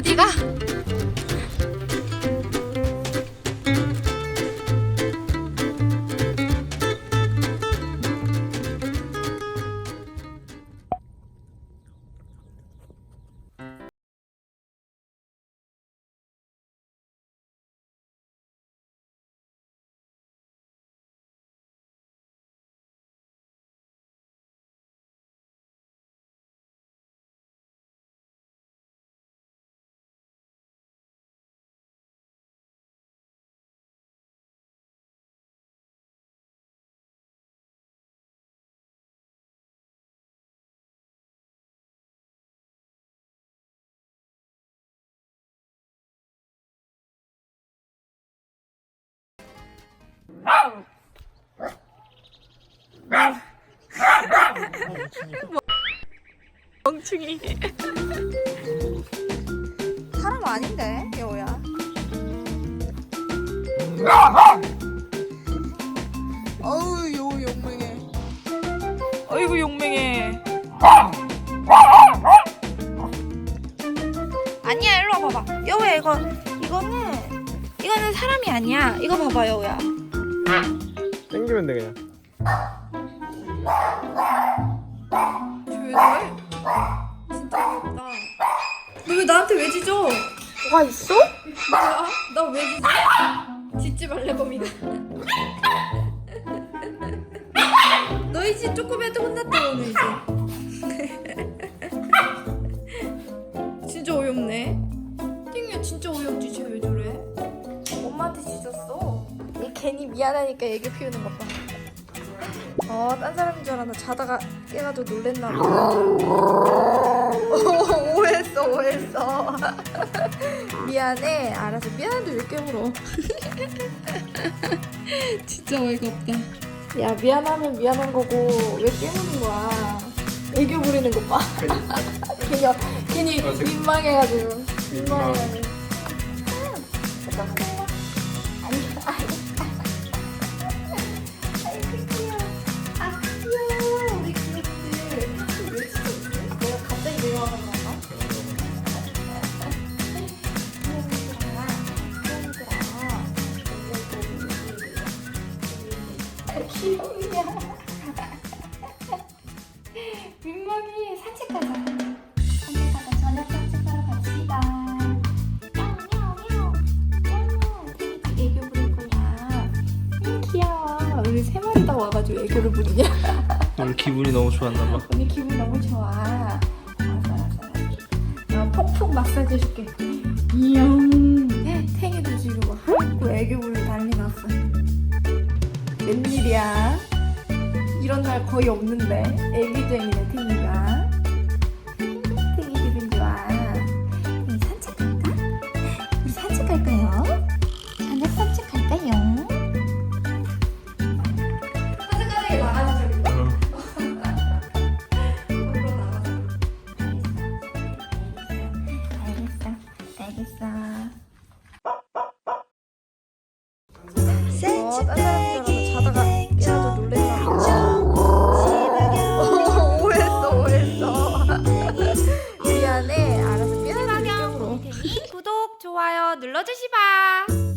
어디가? 멍충이. 사람 아닌데 여우야. 어우 여우 용맹해. 어이구 용맹해. 아니야 일로 와봐봐. 여우야 이거 이거는 이거는 사람이 아니야. 이거 봐봐 여우야 땡기면 돼 그냥 왜? 진짜 귀엽다 너 왜 나한테 왜 짖어? 뭐가 있어? 뭐야? 나 왜 짖어? 짖지 말래 범이다 너 이제 조금이라도 혼났다 오늘 이제 얘 미안하니까 애교 피우는 것 봐 어, 딴 사람인 줄 알았나 자다가 깨가지고 놀랬나 봐. 오, 오해했어, 오해했어. 미안해. 알았어. 미안한데 왜 깨물어? 진짜 어이가 없다. 야, 미안하면 미안한 거고 왜 깨무는 거야? 애교 부리는 거 봐. 괜히, 괜히 민망해가지고. 민망해가지고. 잠깐만. 아니, 아니. 귀여우야 민망이 산책 가자. 산책 가자. 저녁 산책하러 갑시다. 야옹야옹야옹 되게 애교 부릴 거야. 음, 귀여워. 우리 세 마리 다 와가지고 애교를 부리냐? 오늘 기분이 너무 좋았나 봐. 언니 기분 너무 좋아. 알았어, 알았어. 나 폭폭 마사지 해줄게. 이용. 탱이도 지금 막 하고 애교 났어. 웬일이야? 이런 날 거의 없는데. 애기쟁이네, 탱이가. 탱이 기분 좋아. 탱이 산책 갈까? 우리 산책 갈까요? 저녁 산책 갈까요? 산책 가는 게 나가는 소리. 알겠어, 알겠어. 어, 알아서 자다 눌러주시 바.